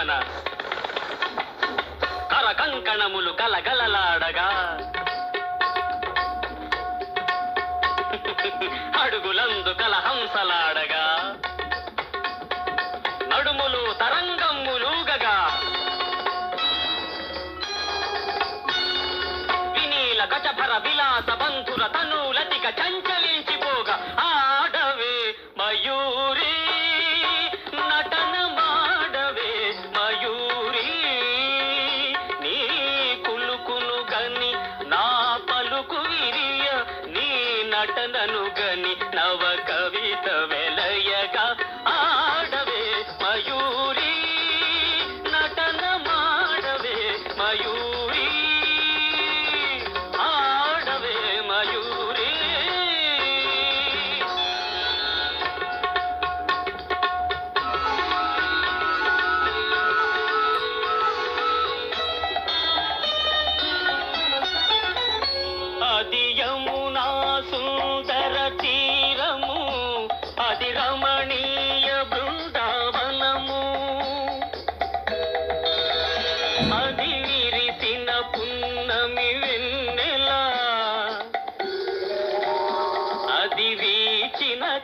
యౌవన కర కంకణములు కలగలలాడగా. అడుగులందు కలహంసలాడగా. నడుములు నటనను గని నవ కవిత వెలయగా ఆడవే మయూరి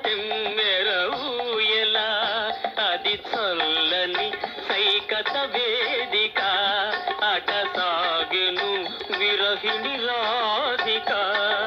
వీచిన అది చల్లని సైకత వేదిక. అట సాగును విరహిణి రాధికా.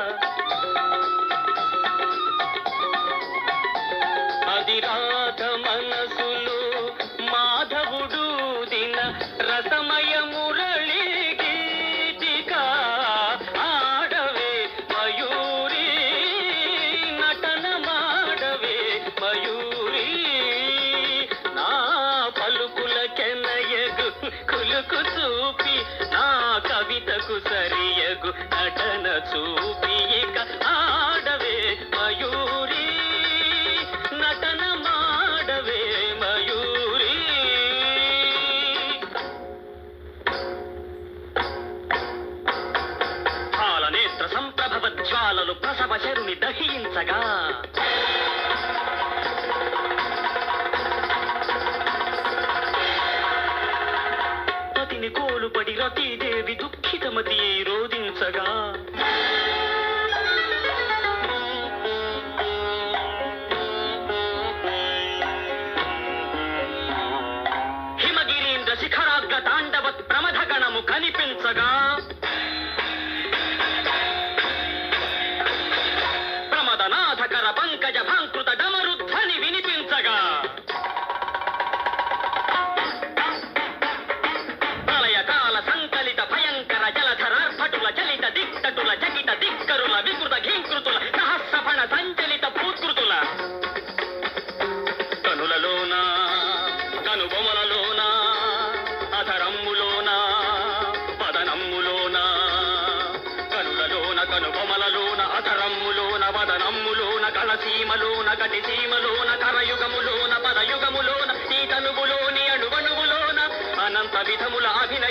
చూపి నా కవితకు సరియగు నటన చూపి ఇక ఆడవే మయూరి. నటన మాడవే మయూరి. పాలనేత్ర సంప్రభవ జ్వాలలు ప్రసవ శరుని దహించగా. సీమలోన గటి సీమలోన కరయుగములోన పరయుగములోన ఈ తనువులోని అణువణువులోన అనంత విధముల అభినయ